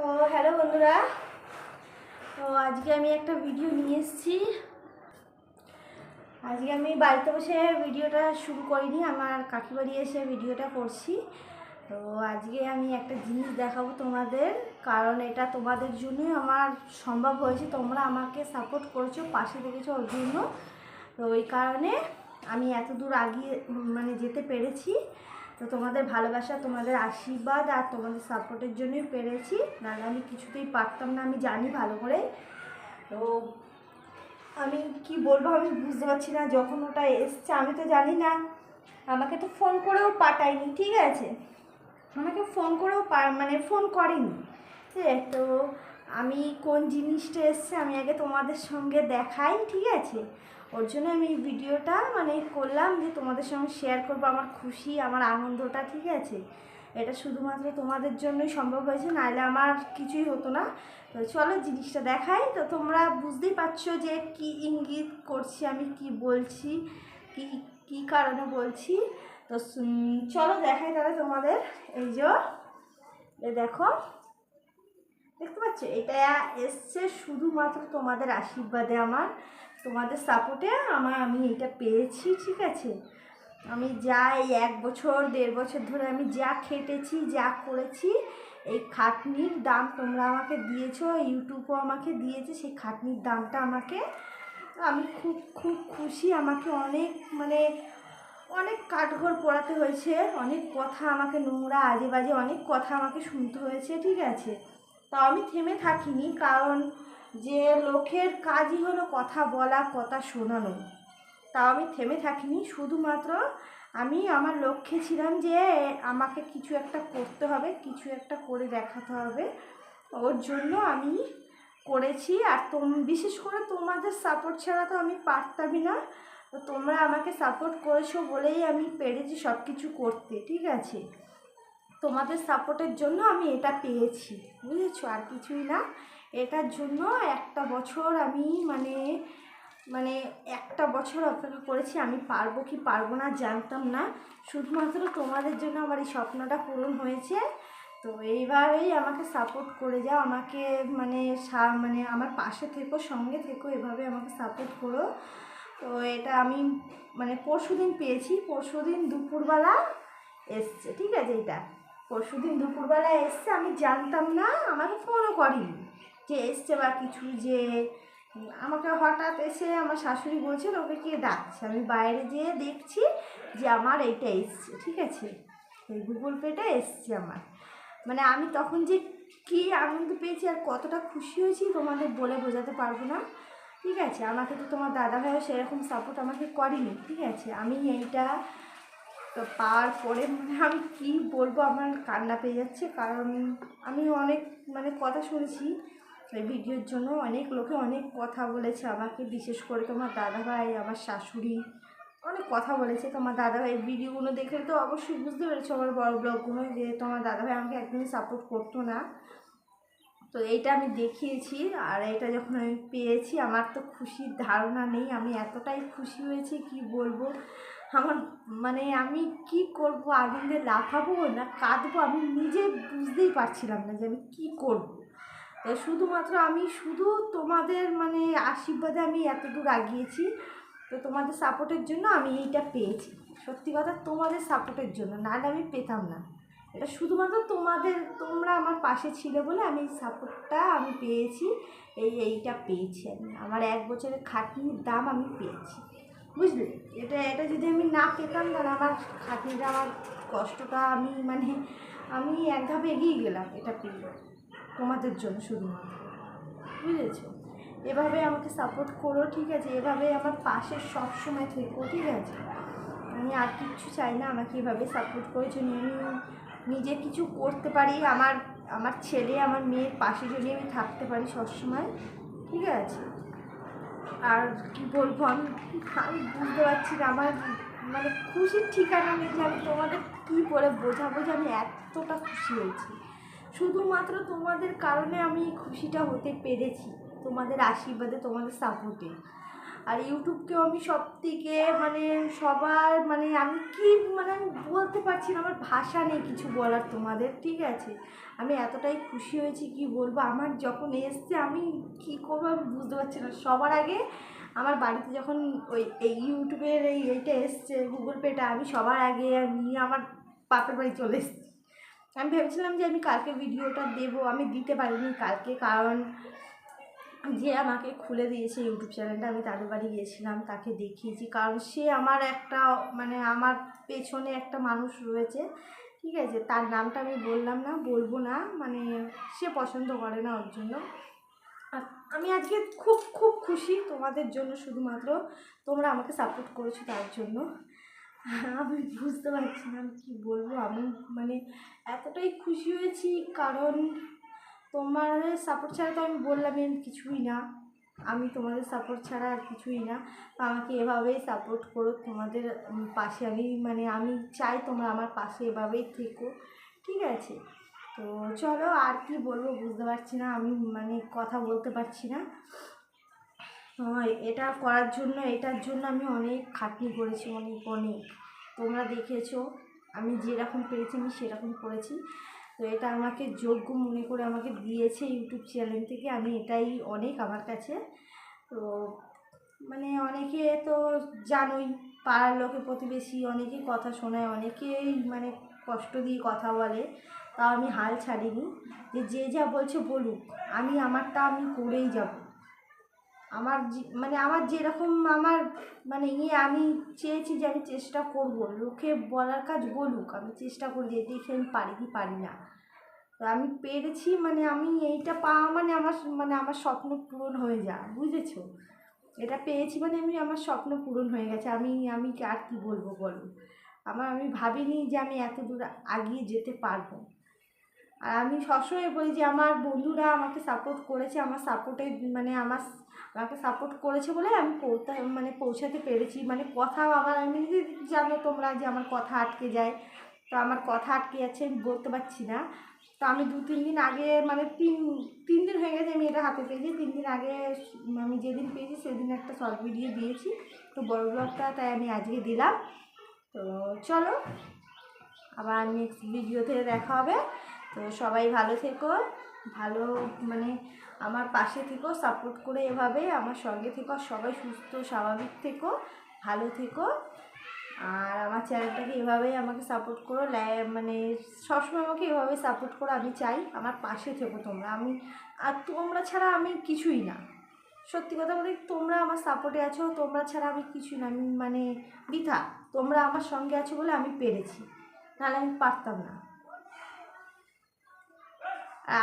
তো হ্যালো বন্ধুরা। তো আজকে আমি একটা ভিডিও নিয়ে এসেছি। আজকে আমি বাড়িতে বসে ভিডিওটা শুরু করিনি, আমার কাকি বাড়ি এসে ভিডিওটা করছি। তো আজকে আমি একটা জিনিস দেখাবো তোমাদের, কারণ এটা তোমাদের জন্যই আমার সম্ভব হয়েছে। তোমরা আমাকে সাপোর্ট করেছ, পাশে দেখেছ ওর জন্য। তো ওই কারণে আমি এত দূর আগিয়ে মানে যেতে পেরেছি। তো তোমাদের ভালোবাসা, তোমাদের আশীর্বাদ আর তোমাদের সাপোর্টের জন্যই পেরেছি। নাহলে আমি কিছুতেই পারতাম না, আমি জানি ভালো করে। তো আমি কি বলব আমি বুঝতে পারছি না, যখন ওটা এসছে আমি তো জানি না। আমাকে তো ফোন করেও পাঠায়নি, ঠিক আছে? আমাকে ফোন করেও মানে ফোন করেনি, ঠিক আছে? তো আমি কোন জিনিসটা এসছে আমি আগে তোমাদের সঙ্গে দেখাই, ঠিক আছে? ওর জন্য আমি এই ভিডিওটা মানে করলাম যে তোমাদের সঙ্গে শেয়ার করব, আমার খুশি, আমার আনন্দটা, ঠিক আছে? এটা শুধুমাত্র তোমাদের জন্যই সম্ভব হয়েছে নাহলে আমার কিছুই হতো না। তো চলো জিনিসটা দেখাই। তো তোমরা বুঝতেই পারছ যে কি ইঙ্গিত করছি আমি, কি বলছি, কি কি কারণে বলছি। তো চলো দেখাই তাহলে তোমাদের। এই যে দেখো, দেখতে পাচ্ছ? এটা এসছে শুধুমাত্র তোমাদের আশীর্বাদে আমার। তোমাদের সাপোর্টে আমার, আমি এটা পেয়েছি, ঠিক আছে? আমি যা এই এক বছর, দেড় বছর ধরে আমি যা খেটেছি, যা করেছি, এই খাটনির দাম তোমরা আমাকে দিয়েছ, ইউটিউবও আমাকে দিয়েছে, সেই খাটনির দামটা আমাকে, আমি খুব খুব খুশি, আমাকে অনেক মানে অনেক কাঠঘর পড়াতে হয়েছে, অনেক কথা আমাকে নোংরা আজে বাজে অনেক কথা আমাকে শুনতে হয়েছে, ঠিক আছে? তাও আমি থেমে থাকিনি, কারণ যে লোকের কাজই হলো কথা বলা, কথা শোনানো। তাও আমি থেমে থাকিনি। শুধুমাত্র আমি আমার লক্ষ্যে ছিলাম যে আমাকে কিছু একটা করতে হবে, কিছু একটা করে দেখাতে হবে। ওর জন্য আমি করেছি। আর তোম, বিশেষ করে তোমাদের সাপোর্ট ছাড়া তো আমি পারতামই না। তো তোমরা আমাকে সাপোর্ট করেছ বলেই আমি পেরেছি সব কিছু করতে, ঠিক আছে? তোমাদের সাপোর্টের জন্য আমি এটা পেয়েছি, বুঝেছ? আর কিছুই না। এটার জন্য একটা বছর আমি মানে মানে একটা বছর অপেক্ষা করেছি, আমি পারব কি পারব না জানতাম না। শুধুমাত্র তোমাদের জন্য আমার এই স্বপ্নটা পূরণ হয়েছে। তো এইভাবেই আমাকে সাপোর্ট করে যাও, আমাকে মানে মানে আমার পাশে থেকো, সঙ্গে থেকো, এভাবে আমাকে সাপোর্ট করো। তো এটা আমি মানে পরশু দিন পেয়েছি পরশু দিন দুপুরবেলা এসছে, ঠিক আছে এটা? পরশু দিন দুপুরবেলা এসছে, আমি জানতাম না, আমাকে ফোনও করিনি। যে এসছে বা কিছু যে আমাকে হঠাৎ এসে আমার শাশুড়ি বলছে ওকে কে ডাকছে? আমি বাইরে যেয়ে দেখছি যে আমার এইটা এসছে, ঠিক আছে? এই গুগল পেটা এসছে আমার। মানে আমি তখন যে কী আনন্দ পেয়েছি আর কতটা খুশি হয়েছি তোমাদের বলে বোঝাতে পারব না। ঠিক আছে, আমাকে তো তোমার দাদা ভাইও সেরকম সাপোর্ট আমাকে করেনি, ঠিক আছে? আমি এইটা তো পাওয়ার পরে মানে আমি কী বলব, আমার কান্না পেয়ে যাচ্ছে। কারণ আমি অনেক মানে কথা শুনেছি এই ভিডিওর জন্য অনেক লোকে অনেক কথা বলেছে আমাকে, বিশেষ করে তোমার দাদাভাই, আমার শাশুড়ি। অনেক কথা বলেছে তোমার দাদাভাই। ভিডিওগুলো দেখে তো অবশ্যই বুঝতে পেরেছ আমার বড় ব্লগগুলো, যে তোমার দাদাভাই আমাকে একদমই সাপোর্ট করতো না। তো এইটা আমি দেখিয়েছি, আর এটা যখন আমি পেয়েছি, আমার তো খুশির ধারণা নেই। আমি এতটাই খুশি হয়েছি, কি বলব? আমার মানে আমি কি করব আনন্দে লাফাবো না কাঁদবো? আমি নিজে বুঝতেই পারছিলাম না যে আমি কি করব। শুধুমাত্র আমি, শুধু তোমাদের মানে আশীর্বাদে আমি এত দূর আগিয়েছি। তো তোমাদের সাপোর্টের জন্য আমি এইটা পেয়েছি। সত্যি কথা, তোমাদের সাপোর্টের জন্য, নাহলে আমি পেতাম না। এটা শুধুমাত্র তোমাদের, তোমরা আমার পাশে ছিলে বলে আমি সাপোর্টটা আমি পেয়েছি, এই, এইটা পেয়েছি আমি। আমার এক বছরের খাটনির দাম আমি পেয়েছি। বুঝলে? এটা এটা যদি আমি না পেতাম, তাহলে আমার খাটনিটা আমার কষ্টটা আমি মানে আমি এক ধাপ এগিয়ে গেলাম, এটা পেয়ে। তোমাদের জন্য শুধুমাত্র। বুঝেছ? এভাবে আমাকে সাপোর্ট করো, ঠিক আছে? এভাবে আমার পাশে সব সময় থেকো, ঠিক আছে? আমি আর কিচ্ছু চাই না আমাকে এভাবে সাপোর্ট করে করেছ। আমি নিজে কিছু করতে পারি, আমার আমার ছেলে, আমার মেয়ের পাশে যদি আমি থাকতে পারি সবসময়, ঠিক আছে? আর কি বলব, আমি আমি বুঝতে পারছি না, আমার মানে খুশির ঠিকানা নেই যে আমি তোমাদের কী বলে বোঝাবো যে আমি এতটা খুশি হয়েছি। শুধুমাত্র তোমাদের কারণে আমি খুশিটা হতে পেরেছি, তোমাদের আশীর্বাদে, তোমাদের সাপোর্টে আর ইউটিউবকেও আমি সব থেকে মানে সবার মানে আমি কি মানে আমি বলতে পারছি না, আমার ভাষা নেই কিছু বলার তোমাদের, ঠিক আছে? আমি এতটাই খুশি হয়েছি, কি বলব? আমার যখন এসছে আমি কি করব আমি বুঝতে পারছি না। সবার আগে আমার বাড়িতে যখন ওই, এই ইউটিউবের এই এইটা এসছে গুগল পেটা আমি সবার আগে নিয়ে আমার বাপের বাড়ি চলে এসেছি। আমি ভেবেছিলাম যে আমি কালকে ভিডিওটা দেবো, আমি দিতে পারিনি কালকে কারণ যে আমাকে খুলে দিয়েছে ইউটিউব চ্যানেলটা, আমি তাদের বাড়ি গিয়েছিলাম, তাকে দেখিয়েছি। কারণ সে আমার একটা মানে আমার পেছনে একটা মানুষ রয়েছে, ঠিক আছে? তার নামটা আমি বললাম না, বলব না মানে সে পছন্দ করে না ওর জন্য। আমি আজকে খুব খুব খুশি তোমাদের জন্য শুধুমাত্র, তোমরা আমাকে সাপোর্ট করেছ তার জন্য। আমি বুঝতে পারছি না আমি কী বলব। আমি মানে এতটাই খুশি হয়েছি, কারণ তোমাদের সাপোর্ট ছাড়া তো আমি বললাম কিছুই না। আমি তোমাদের সাপোর্ট ছাড়া আর কিছুই না। আমাকে এভাবেই সাপোর্ট করো, তোমাদের পাশে আমি মানে আমি চাই তোমরা আমার পাশে এভাবেই থেকো, ঠিক আছে? তো চলো, আর কি বলব বুঝতে পারছি না, আমি মানে কথা বলতে পারছি না। এটা করার জন্য, এটার জন্য আমি অনেক খাটনি করেছি, অনেক অনেক। তোমরা দেখেছ, আমি যেরকম পেরেছি, আমি সেরকম করেছি। তো এটা আমাকে যোগ্য মনে করে আমাকে দিয়েছে ইউটিউব চ্যানেল থেকে, আমি এটাই অনেক আমার কাছে। তো মানে অনেকে তো জানোই, পাড়ার লোকে, প্রতিবেশী অনেকেই কথা শোনায়, অনেকেই মানে কষ্ট দিয়ে কথা বলে, তাও আমি হাল ছাড়িনি। যে যে যা বলছে বলুক, আমি, আমারটা আমি করেই যাব। আমার মানে আমার যেরকম আমার মানে ইয়ে আমি চেয়েছি যে আমি চেষ্টা করব। লোকে বলার কাজ বলুক, আমি চেষ্টা করি যে দেখি আমি পারি কি পারি না। তো আমি পেরেছি মানে আমি এইটা পাওয়া মানে আমার মানে আমার স্বপ্ন পূরণ হয়ে যা বুঝেছ? এটা পেয়েছি মানে আমি, আমার স্বপ্ন পূরণ হয়ে গেছে। আমি আমি আর কি বলব বলো? আমার, আমি ভাবিনি যে আমি এত দূর আগিয়ে যেতে পারব। আর আমি সবসময় বলি যে আমার বন্ধুরা আমাকে সাপোর্ট করেছে, আমার সাপোর্টে মানে আমার আমাকে সাপোর্ট করেছে বলে আমি মানে পৌঁছাতে পেরেছি। মানে কথা আমার আমি জানো তোমরা যে আমার কথা আটকে যায়। তো আমার কথা আটকে যাচ্ছে, আমি বলতে পারছি না। তো আমি দু, তিন দিন আগে মানে তিন তিন দিন হয়ে গেছে আমি এটা হাতে পেয়েছি। তিন দিন আগে আমি যেদিন পেয়েছি সেদিন একটা শর্ট ভিডিও দিয়েছি। তো বড় ব্লগটা তাই আমি আজকে দিলাম। তো চলো, আবার নেক্সট ভিডিওতে দেখা হবে। তো সবাই ভালো থেকো। ভালো মানে আমার পাশে থেকো সাপোর্ট করে এভাবে আমার সঙ্গে থেকো সবাই সুস্থ, স্বাভাবিক থেকো, ভালো থেকো। আর আমার চ্যানেলটাকে এভাবেই আমাকে সাপোর্ট করো মানে সবসময় আমাকে এভাবে সাপোর্ট করো, আমি চাই আমার পাশে থেকো তোমরা। আমি, আর তোমরা ছাড়া আমি কিছুই না। সত্যি কথা বলি তোমরা আমার সাপোর্টে আছো, তোমরা ছাড়া আমি কিছুই না। আমি মানে বৃথা। তোমরা আমার সঙ্গে আছো বলে আমি পেরেছি। নাহলে আমি পারতাম না।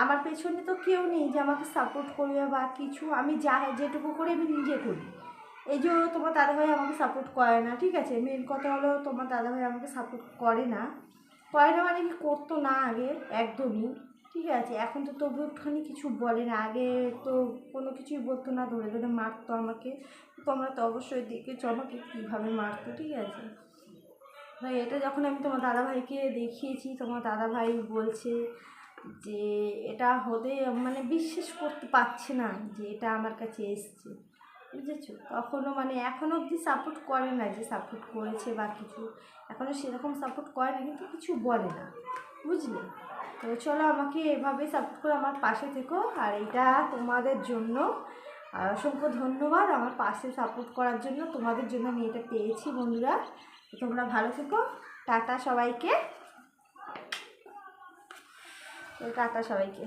আমার পেছনে তো কেউ নেই যে আমাকে সাপোর্ট করবে বা কিছু। আমি যা যেটুকু করে আমি নিজে করি। এই যে তোমার দাদাভাই আমাকে সাপোর্ট করে না, ঠিক আছে? মেন কথা হলো তোমার দাদাভাই আমাকে সাপোর্ট করে না। করে না মানে কি করতো না আগে, একদমই, ঠিক আছে? এখন তো তবু একটুখানি কিছু বলে না। আগে তো কোনো কিছুই বলতো না, ধরে ধরে মারতো আমাকে। তোমরা তো অবশ্যই দেখেছ আমাকে কীভাবে মারতো, ঠিক আছে? এটা যখন আমি তোমার দাদাভাইকে দেখিয়েছি, তোমার দাদাভাই বলছে যে এটা হতে মানে বিশ্বাস করতে পারছে না যে এটা আমার কাছে এসছে, বুঝেছ? তখনও মানে এখনও অবধি সাপোর্ট করে না যে সাপোর্ট করেছে বা কিছু এখনও সেরকম সাপোর্ট করে না কিন্তু কিছু বলে না, বুঝলে? তো চলো আমাকে এভাবে সাপোর্ট করে আমার পাশে থেকো, আর এটা তোমাদের জন্য অসংখ্য ধন্যবাদ আমার পাশে সাপোর্ট করার জন্য, তোমাদের জন্য আমি এটা পেয়েছি বন্ধুরা। তোমরা ভালো থেকো, টাটা সবাইকে। টাটা সবাইকে।